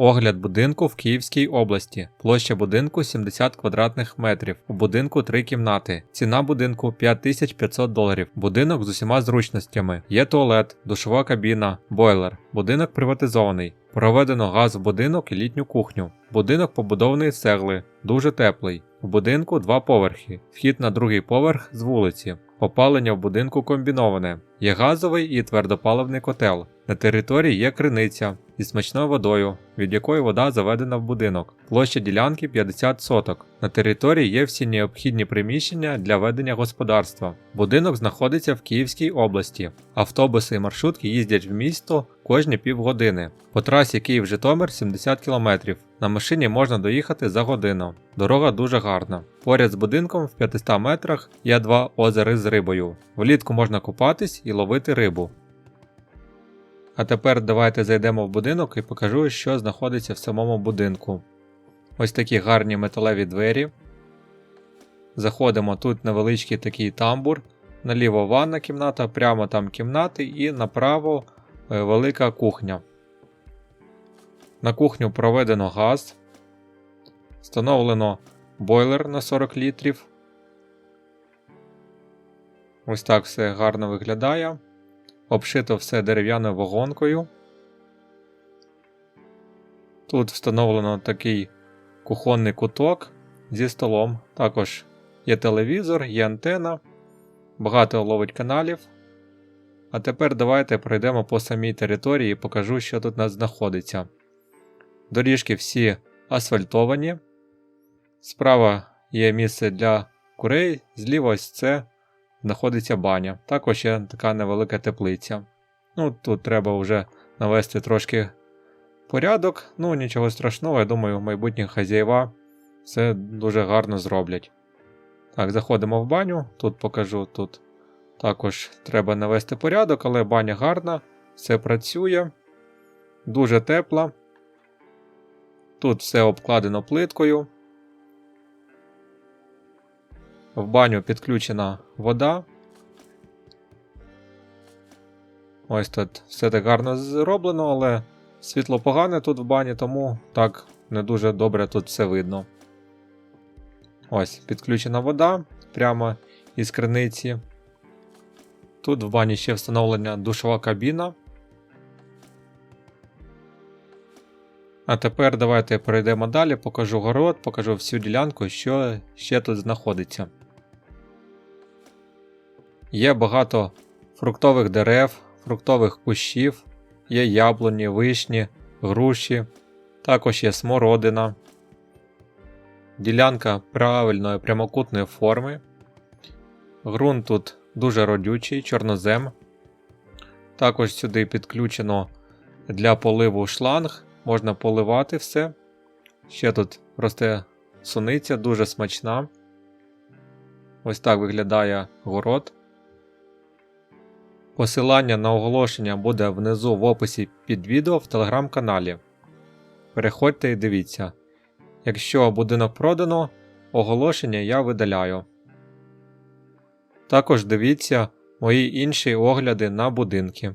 Огляд будинку в Київській області. Площа будинку 70 квадратних метрів. У будинку 3 кімнати. Ціна будинку 5500 доларів. Будинок з усіма зручностями. Є туалет, душова кабіна, бойлер. Будинок приватизований. Проведено газ в будинок і літню кухню. Будинок побудований з цегли, дуже теплий. У будинку два поверхи. Вхід на другий поверх з вулиці. Опалення в будинку комбіноване. Є газовий і твердопаливний котел. На території є криниця зі смачною водою, від якої вода заведена в будинок. Площа ділянки 50 соток. На території є всі необхідні приміщення для ведення господарства. Будинок знаходиться в Київській області. Автобуси і маршрутки їздять в місто кожні півгодини. По трасі Київ-Житомир 70 км. На машині можна доїхати за годину. Дорога дуже гарна. Поряд з будинком в 500 метрах є два озери з рибою. Влітку можна купатись і ловити рибу. А тепер давайте зайдемо в будинок і покажу, що знаходиться в самому будинку. Ось такі гарні металеві двері. Заходимо тут невеличкий такий тамбур. Наліво ванна кімната, прямо там кімнати і направо е, велика кухня. На кухню проведено газ. Встановлено бойлер на 40 літрів. Ось так все гарно виглядає. Обшито все дерев'яною вагонкою. Тут встановлено такий кухонний куток зі столом. Також є телевізор, є антена, багато ловить каналів. А тепер давайте пройдемо по самій території і покажу, що тут у нас знаходиться. Доріжки всі асфальтовані. Справа є місце для курей, зліва ось це знаходиться баня. Також є така невелика теплиця. Ну, Тут треба вже навести трошки порядок. Ну, нічого страшного, я думаю, майбутні хазяєва все дуже гарно зроблять. Так, заходимо в баню, тут покажу. Тут також треба навести порядок, але баня гарна, все працює, дуже тепла. Тут все обкладено плиткою. В баню підключена вода. Ось тут все так гарно зроблено, але світло погане тут в бані, тому так не дуже добре тут все видно. Ось, підключена вода прямо із криниці. Тут в бані ще встановлена душова кабіна. А тепер давайте перейдемо далі, покажу город, покажу всю ділянку, що ще тут знаходиться. Є багато фруктових дерев, фруктових кущів, є яблуні, вишні, груші, також є смородина. Ділянка правильної прямокутної форми. Ґрунт тут дуже родючий, чорнозем. Також сюди підключено для поливу шланг, можна поливати все. Ще тут росте суниця, дуже смачна. Ось так виглядає город. Посилання на оголошення буде внизу в описі під відео в телеграм-каналі. Переходьте і дивіться. Якщо будинок продано, оголошення я видаляю. Також дивіться мої інші огляди на будинки.